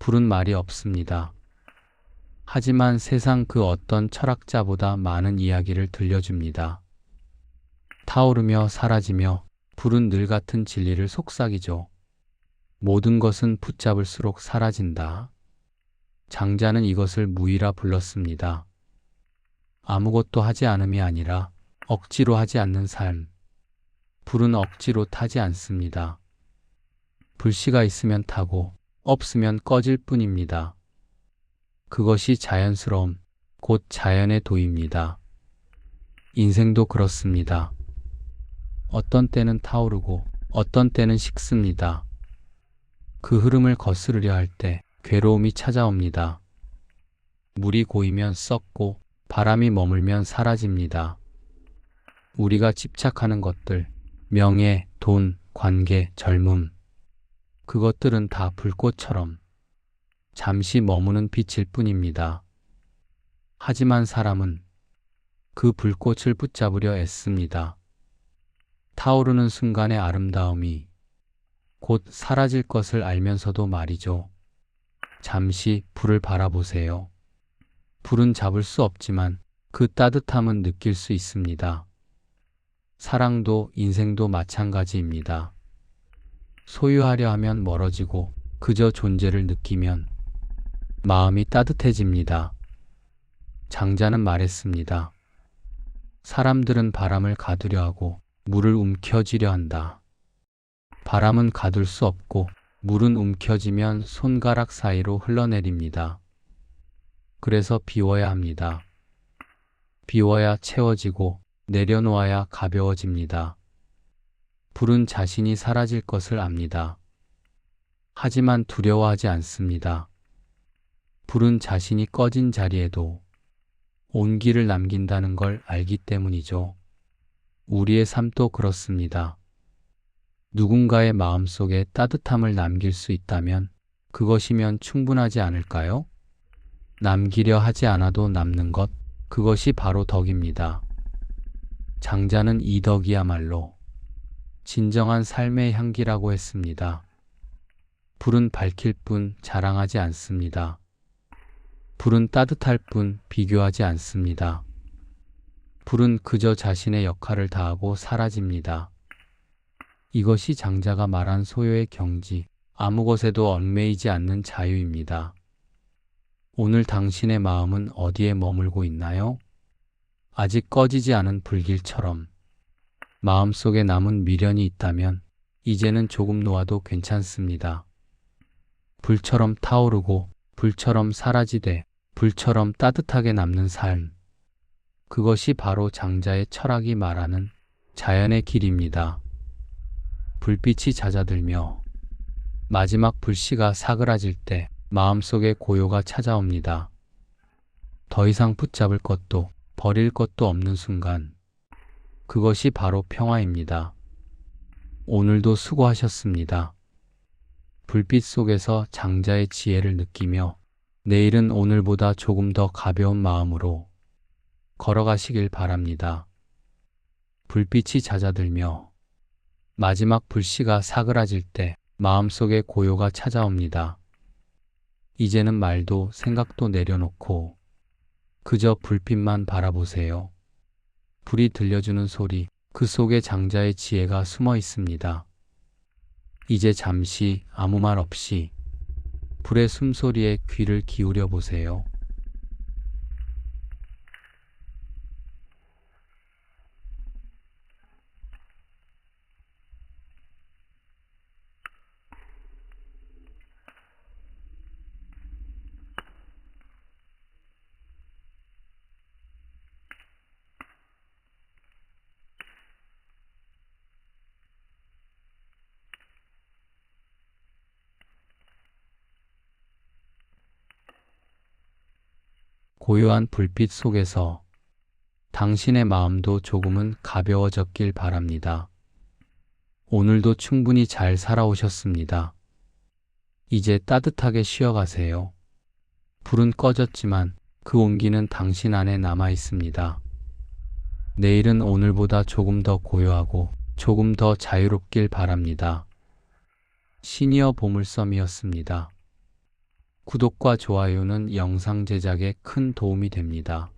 불은 말이 없습니다. 하지만 세상 그 어떤 철학자보다 많은 이야기를 들려줍니다. 타오르며 사라지며 불은 늘 같은 진리를 속삭이죠. 모든 것은 붙잡을수록 사라진다. 장자는 이것을 무의라 불렀습니다. 아무것도 하지 않음이 아니라 억지로 하지 않는 삶. 불은 억지로 타지 않습니다. 불씨가 있으면 타고 없으면 꺼질 뿐입니다. 그것이 자연스러움, 곧 자연의 도입니다. 인생도 그렇습니다. 어떤 때는 타오르고 어떤 때는 식습니다. 그 흐름을 거스르려 할 때 괴로움이 찾아옵니다. 물이 고이면 썩고 바람이 머물면 사라집니다. 우리가 집착하는 것들, 명예, 돈, 관계, 젊음, 그것들은 다 불꽃처럼 잠시 머무는 빛일 뿐입니다. 하지만 사람은 그 불꽃을 붙잡으려 애씁니다. 타오르는 순간의 아름다움이 곧 사라질 것을 알면서도 말이죠. 잠시 불을 바라보세요. 불은 잡을 수 없지만 그 따뜻함은 느낄 수 있습니다. 사랑도 인생도 마찬가지입니다. 소유하려 하면 멀어지고 그저 존재를 느끼면 마음이 따뜻해집니다. 장자는 말했습니다. 사람들은 바람을 가두려 하고 물을 움켜쥐려 한다. 바람은 가둘 수 없고 물은 움켜쥐면 손가락 사이로 흘러내립니다. 그래서 비워야 합니다. 비워야 채워지고 내려놓아야 가벼워집니다. 불은 자신이 사라질 것을 압니다. 하지만 두려워하지 않습니다. 불은 자신이 꺼진 자리에도 온기를 남긴다는 걸 알기 때문이죠. 우리의 삶도 그렇습니다. 누군가의 마음 속에 따뜻함을 남길 수 있다면 그것이면 충분하지 않을까요? 남기려 하지 않아도 남는 것, 그것이 바로 덕입니다. 장자는 이 덕이야말로 진정한 삶의 향기라고 했습니다. 불은 밝힐 뿐 자랑하지 않습니다. 불은 따뜻할 뿐 비교하지 않습니다. 불은 그저 자신의 역할을 다하고 사라집니다. 이것이 장자가 말한 소요의 경지, 아무 것에도 얽매이지 않는 자유입니다. 오늘 당신의 마음은 어디에 머물고 있나요? 아직 꺼지지 않은 불길처럼 마음속에 남은 미련이 있다면 이제는 조금 놓아도 괜찮습니다. 불처럼 타오르고 불처럼 사라지되 불처럼 따뜻하게 남는 삶. 그것이 바로 장자의 철학이 말하는 자연의 길입니다. 불빛이 잦아들며 마지막 불씨가 사그라질 때 마음속에 고요가 찾아옵니다. 더 이상 붙잡을 것도 버릴 것도 없는 순간 그것이 바로 평화입니다. 오늘도 수고하셨습니다. 불빛 속에서 장자의 지혜를 느끼며 내일은 오늘보다 조금 더 가벼운 마음으로 걸어가시길 바랍니다. 불빛이 잦아들며 마지막 불씨가 사그라질 때 마음속에 고요가 찾아옵니다. 이제는 말도 생각도 내려놓고 그저 불빛만 바라보세요. 불이 들려주는 소리, 그 속에 장자의 지혜가 숨어 있습니다. 이제 잠시 아무 말 없이 불의 숨소리에 귀를 기울여 보세요. 고요한 불빛 속에서 당신의 마음도 조금은 가벼워졌길 바랍니다. 오늘도 충분히 잘 살아오셨습니다. 이제 따뜻하게 쉬어가세요. 불은 꺼졌지만 그 온기는 당신 안에 남아 있습니다. 내일은 오늘보다 조금 더 고요하고 조금 더 자유롭길 바랍니다. 시니어 보물섬이었습니다. 구독과 좋아요는 영상 제작에 큰 도움이 됩니다.